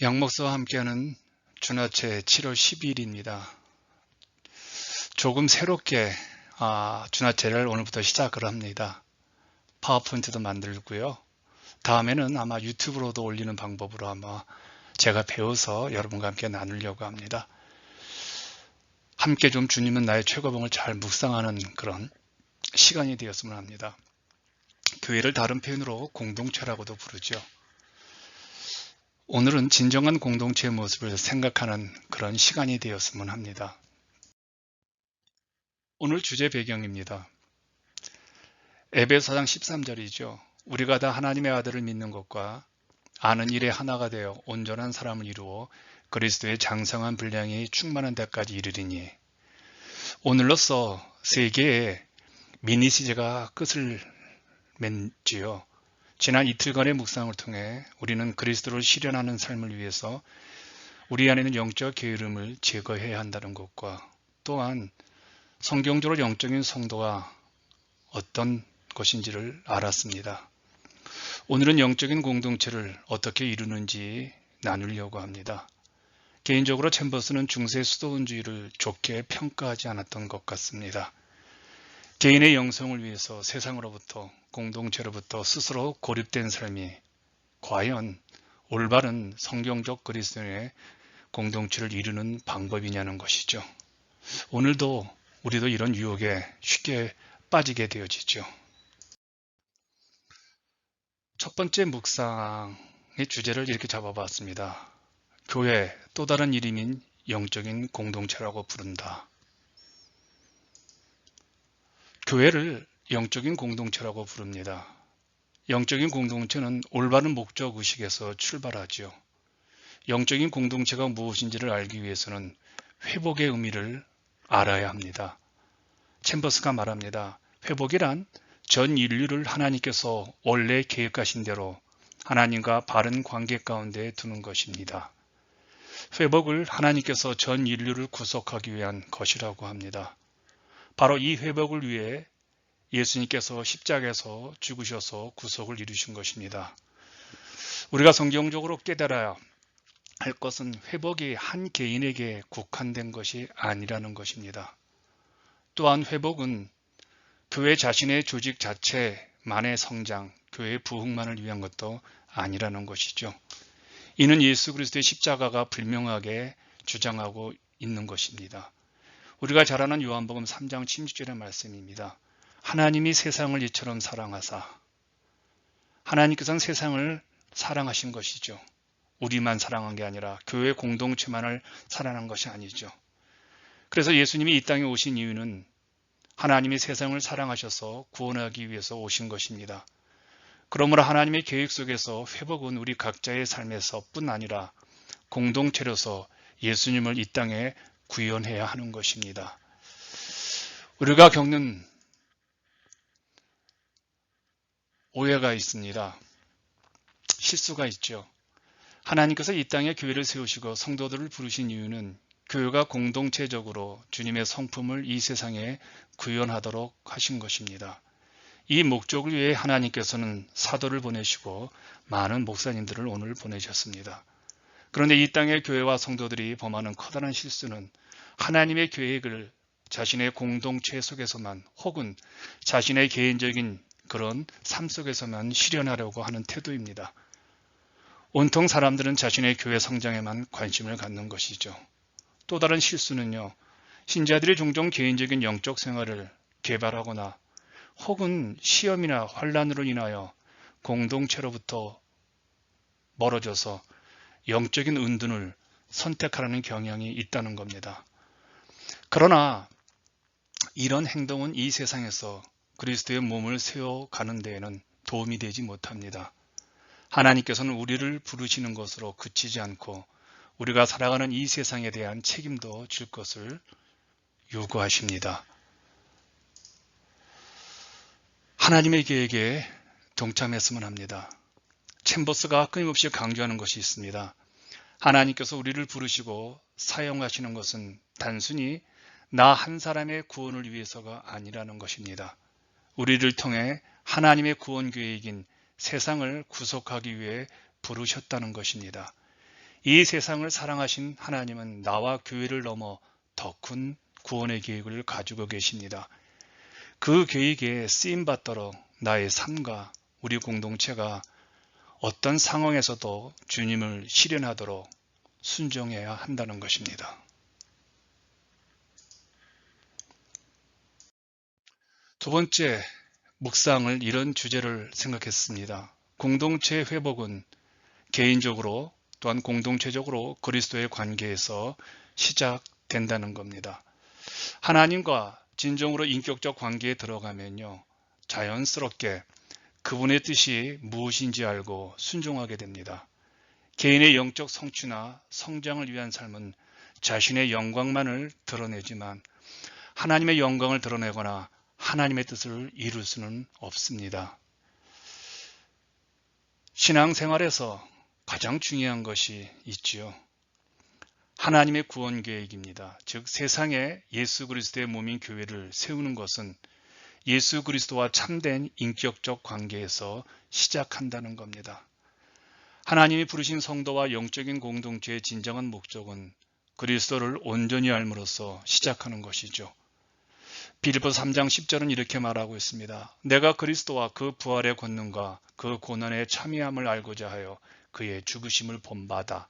양목서와 함께하는 준하체 7월 12일입니다. 조금 새롭게 아, 준하체를 오늘부터 시작을 합니다. 파워포인트도 만들고요. 다음에는 아마 유튜브로도 올리는 방법으로 아마 제가 배워서 여러분과 함께 나누려고 합니다. 함께 좀 주님은 나의 최고봉을 잘 묵상하는 그런 시간이 되었으면 합니다. 교회를 다른 표현으로 공동체라고도 부르죠. 오늘은 진정한 공동체의 모습을 생각하는 그런 시간이 되었으면 합니다. 오늘 주제 배경입니다. 에베소상 13절이죠. 우리가 다 하나님의 아들을 믿는 것과 아는 일에 하나가 되어 온전한 사람을 이루어 그리스도의 장성한 분량이 충만한 데까지 이르리니 오늘로써 세계의 미니 시제가 끝을 맺지요. 지난 이틀간의 묵상을 통해 우리는 그리스도를 실현하는 삶을 위해서 우리 안에 는 영적 게으름을 제거해야 한다는 것과 또한 성경적으로 영적인 성도가 어떤 것인지를 알았습니다. 오늘은 영적인 공동체를 어떻게 이루는지 나누려고 합니다. 개인적으로 챔버스는 중세 수도원주의를 좋게 평가하지 않았던 것 같습니다. 개인의 영성을 위해서 세상으로부터 공동체로부터 스스로 고립된 삶이 과연 올바른 성경적 그리스도인의 공동체를 이루는 방법이냐는 것이죠. 오늘도 우리도 이런 유혹에 쉽게 빠지게 되어지죠. 첫 번째 묵상의 주제를 이렇게 잡아봤습니다. 교회 또 다른 이름인 영적인 공동체라고 부른다. 교회를 영적인 공동체라고 부릅니다. 영적인 공동체는 올바른 목적 의식에서 출발하지요. 영적인 공동체가 무엇인지를 알기 위해서는 회복의 의미를 알아야 합니다. 챔버스가 말합니다. 회복이란 전 인류를 하나님께서 원래 계획하신 대로 하나님과 바른 관계 가운데 두는 것입니다. 회복을 하나님께서 전 인류를 구속하기 위한 것이라고 합니다. 바로 이 회복을 위해 예수님께서 십자가에서 죽으셔서 구속을 이루신 것입니다. 우리가 성경적으로 깨달아야 할 것은 회복이 한 개인에게 국한된 것이 아니라는 것입니다. 또한 회복은 교회 자신의 조직 자체만의 성장, 교회 부흥만을 위한 것도 아니라는 것이죠. 이는 예수 그리스도의 십자가가 분명하게 주장하고 있는 것입니다. 우리가 잘 아는 요한복음 3장 16절의 말씀입니다. 하나님이 세상을 이처럼 사랑하사 하나님께서는 세상을 사랑하신 것이죠. 우리만 사랑한 게 아니라 교회 공동체만을 사랑한 것이 아니죠. 그래서 예수님이 이 땅에 오신 이유는 하나님이 세상을 사랑하셔서 구원하기 위해서 오신 것입니다. 그러므로 하나님의 계획 속에서 회복은 우리 각자의 삶에서뿐 아니라 공동체로서 예수님을 이 땅에 구현해야 하는 것입니다. 우리가 겪는 오해가 있습니다. 실수가 있죠. 하나님께서 이 땅에 교회를 세우시고 성도들을 부르신 이유는 교회가 공동체적으로 주님의 성품을 이 세상에 구현하도록 하신 것입니다. 이 목적을 위해 하나님께서는 사도를 보내시고 많은 목사님들을 오늘 보내셨습니다. 그런데 이 땅의 교회와 성도들이 범하는 커다란 실수는 하나님의 계획을 자신의 공동체 속에서만 혹은 자신의 개인적인 그런 삶 속에서만 실현하려고 하는 태도입니다. 온통 사람들은 자신의 교회 성장에만 관심을 갖는 것이죠. 또 다른 실수는요. 신자들이 종종 개인적인 영적 생활을 개발하거나 혹은 시험이나 환란으로 인하여 공동체로부터 멀어져서 영적인 은둔을 선택하라는 경향이 있다는 겁니다. 그러나 이런 행동은 이 세상에서 그리스도의 몸을 세워가는 데에는 도움이 되지 못합니다. 하나님께서는 우리를 부르시는 것으로 그치지 않고 우리가 살아가는 이 세상에 대한 책임도 질 것을 요구하십니다. 하나님의 계획에 동참했으면 합니다. 챔버스가 끊임없이 강조하는 것이 있습니다. 하나님께서 우리를 부르시고 사용하시는 것은 단순히 나 한 사람의 구원을 위해서가 아니라는 것입니다. 우리를 통해 하나님의 구원 계획인 세상을 구속하기 위해 부르셨다는 것입니다. 이 세상을 사랑하신 하나님은 나와 교회를 넘어 더 큰 구원의 계획을 가지고 계십니다. 그 계획에 쓰임 받도록 나의 삶과 우리 공동체가 어떤 상황에서도 주님을 실현하도록 순종해야 한다는 것입니다. 두 번째, 묵상을 이런 주제를 생각했습니다. 공동체 회복은 개인적으로 또한 공동체적으로 그리스도의 관계에서 시작된다는 겁니다. 하나님과 진정으로 인격적 관계에 들어가면요. 자연스럽게 그분의 뜻이 무엇인지 알고 순종하게 됩니다. 개인의 영적 성취나 성장을 위한 삶은 자신의 영광만을 드러내지만 하나님의 영광을 드러내거나 하나님의 뜻을 이룰 수는 없습니다. 신앙생활에서 가장 중요한 것이 있지요. 하나님의 구원 계획입니다. 즉 세상에 예수 그리스도의 몸인 교회를 세우는 것은 예수 그리스도와 참된 인격적 관계에서 시작한다는 겁니다. 하나님이 부르신 성도와 영적인 공동체의 진정한 목적은 그리스도를 온전히 알므로써 시작하는 것이죠. 빌보 3장 10절은 이렇게 말하고 있습니다. 내가 그리스도와 그 부활의 권능과 그 고난의 참여함을 알고자 하여 그의 죽으심을 본받아.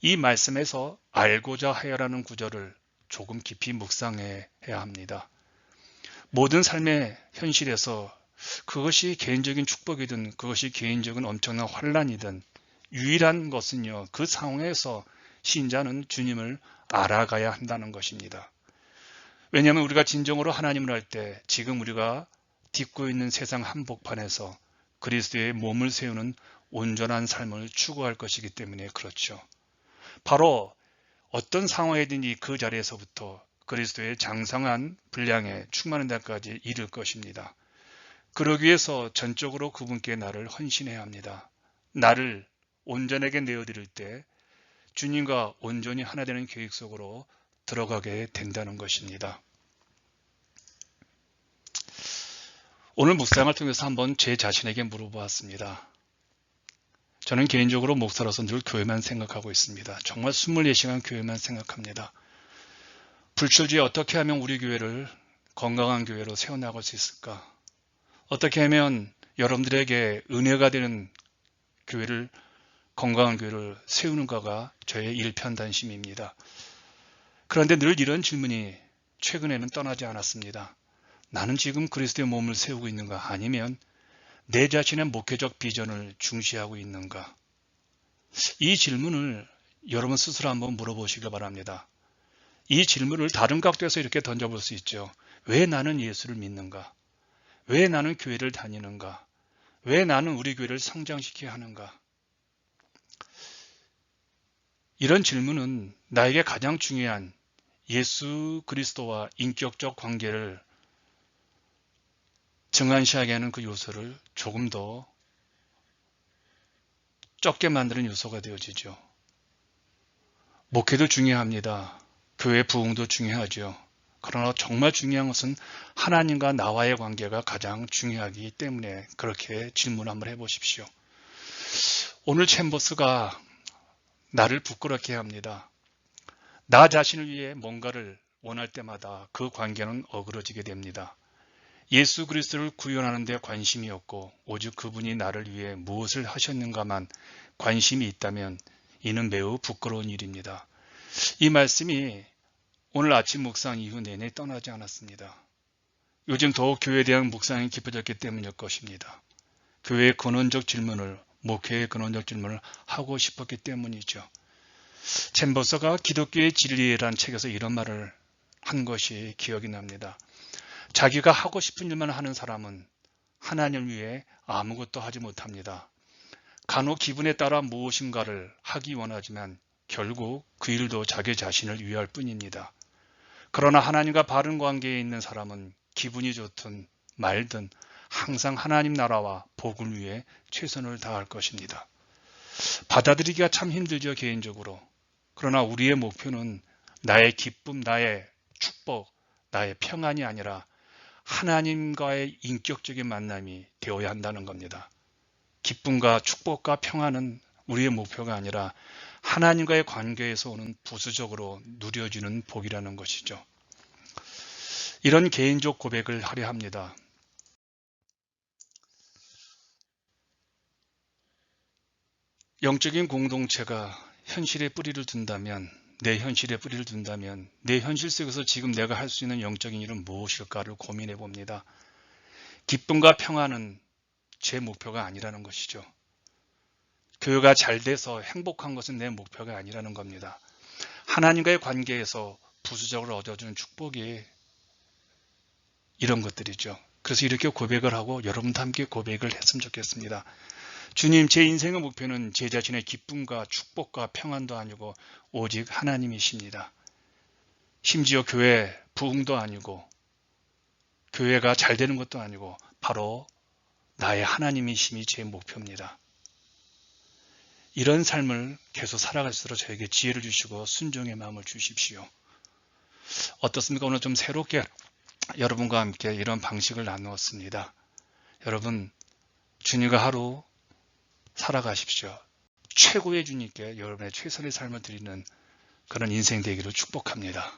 이 말씀에서 알고자 하여라는 구절을 조금 깊이 묵상해야 합니다. 모든 삶의 현실에서 그것이 개인적인 축복이든 그것이 개인적인 엄청난 환란이든 유일한 것은요. 그 상황에서 신자는 주님을 알아가야 한다는 것입니다. 왜냐하면 우리가 진정으로 하나님을 할 때 지금 우리가 딛고 있는 세상 한복판에서 그리스도의 몸을 세우는 온전한 삶을 추구할 것이기 때문에 그렇죠. 바로 어떤 상황이든지 그 자리에서부터 그리스도의 장성한 분량에 충만한 데까지 이를 것입니다. 그러기 위해서 전적으로 그분께 나를 헌신해야 합니다. 나를 온전하게 내어드릴 때 주님과 온전히 하나 되는 계획 속으로 들어가게 된다는 것입니다. 오늘 묵상을 통해서 한번 제 자신에게 물어보았습니다. 저는 개인적으로 목사로서 늘 교회만 생각하고 있습니다. 정말 24시간 교회만 생각합니다. 불철주에 어떻게 하면 우리 교회를 건강한 교회로 세워나갈 수 있을까? 어떻게 하면 여러분들에게 은혜가 되는 교회를 건강한 교회를 세우는가가 저의 일편단심입니다. 그런데 늘 이런 질문이 최근에는 떠나지 않았습니다. 나는 지금 그리스도의 몸을 세우고 있는가? 아니면 내 자신의 목회적 비전을 중시하고 있는가? 이 질문을 여러분 스스로 한번 물어보시길 바랍니다. 이 질문을 다른 각도에서 이렇게 던져볼 수 있죠. 왜 나는 예수를 믿는가? 왜 나는 교회를 다니는가? 왜 나는 우리 교회를 성장시켜야 하는가? 이런 질문은 나에게 가장 중요한 예수 그리스도와 인격적 관계를 증안시하게 하는 그 요소를 조금 더 적게 만드는 요소가 되어지죠. 목회도 중요합니다. 교회 부흥도 중요하죠. 그러나 정말 중요한 것은 하나님과 나와의 관계가 가장 중요하기 때문에 그렇게 질문 한번 해보십시오. 오늘 챔버스가 나를 부끄럽게 합니다. 나 자신을 위해 뭔가를 원할 때마다 그 관계는 어그러지게 됩니다. 예수 그리스도를 구현하는 데 관심이 없고 오직 그분이 나를 위해 무엇을 하셨는가만 관심이 있다면 이는 매우 부끄러운 일입니다. 이 말씀이 오늘 아침 묵상 이후 내내 떠나지 않았습니다. 요즘 더욱 교회에 대한 묵상이 깊어졌기 때문일 것입니다. 교회의 근원적 질문을 목회의 근원적 질문을 하고 싶었기 때문이죠. 챔버서가 기독교의 진리란 책에서 이런 말을 한 것이 기억이 납니다. 자기가 하고 싶은 일만 하는 사람은 하나님을 위해 아무것도 하지 못합니다. 간혹 기분에 따라 무엇인가를 하기 원하지만 결국 그 일도 자기 자신을 위할 뿐입니다. 그러나 하나님과 바른 관계에 있는 사람은 기분이 좋든 말든 항상 하나님 나라와 복을 위해 최선을 다할 것입니다. 받아들이기가 참 힘들죠, 개인적으로. 그러나 우리의 목표는 나의 기쁨, 나의 축복, 나의 평안이 아니라 하나님과의 인격적인 만남이 되어야 한다는 겁니다. 기쁨과 축복과 평안은 우리의 목표가 아니라 하나님과의 관계에서 오는 부수적으로 누려지는 복이라는 것이죠. 이런 개인적 고백을 하려 합니다. 영적인 공동체가 현실에 뿌리를 둔다면 내 현실에 뿌리를 둔다면 내 현실 속에서 지금 내가 할 수 있는 영적인 일은 무엇일까를 고민해 봅니다. 기쁨과 평안은 제 목표가 아니라는 것이죠. 교회가 잘 돼서 행복한 것은 내 목표가 아니라는 겁니다. 하나님과의 관계에서 부수적으로 얻어주는 축복이 이런 것들이죠. 그래서 이렇게 고백을 하고 여러분도 함께 고백을 했으면 좋겠습니다. 주님, 제 인생의 목표는 제 자신의 기쁨과 축복과 평안도 아니고 오직 하나님이십니다. 심지어 교회 부흥도 아니고 교회가 잘 되는 것도 아니고 바로 나의 하나님이심이 제 목표입니다. 이런 삶을 계속 살아갈수록 저에게 지혜를 주시고 순종의 마음을 주십시오. 어떻습니까? 오늘 좀 새롭게 여러분과 함께 이런 방식을 나누었습니다. 여러분, 주님과 하루 살아가십시오. 최고의 주님께 여러분의 최선의 삶을 드리는 그런 인생 되기를 축복합니다.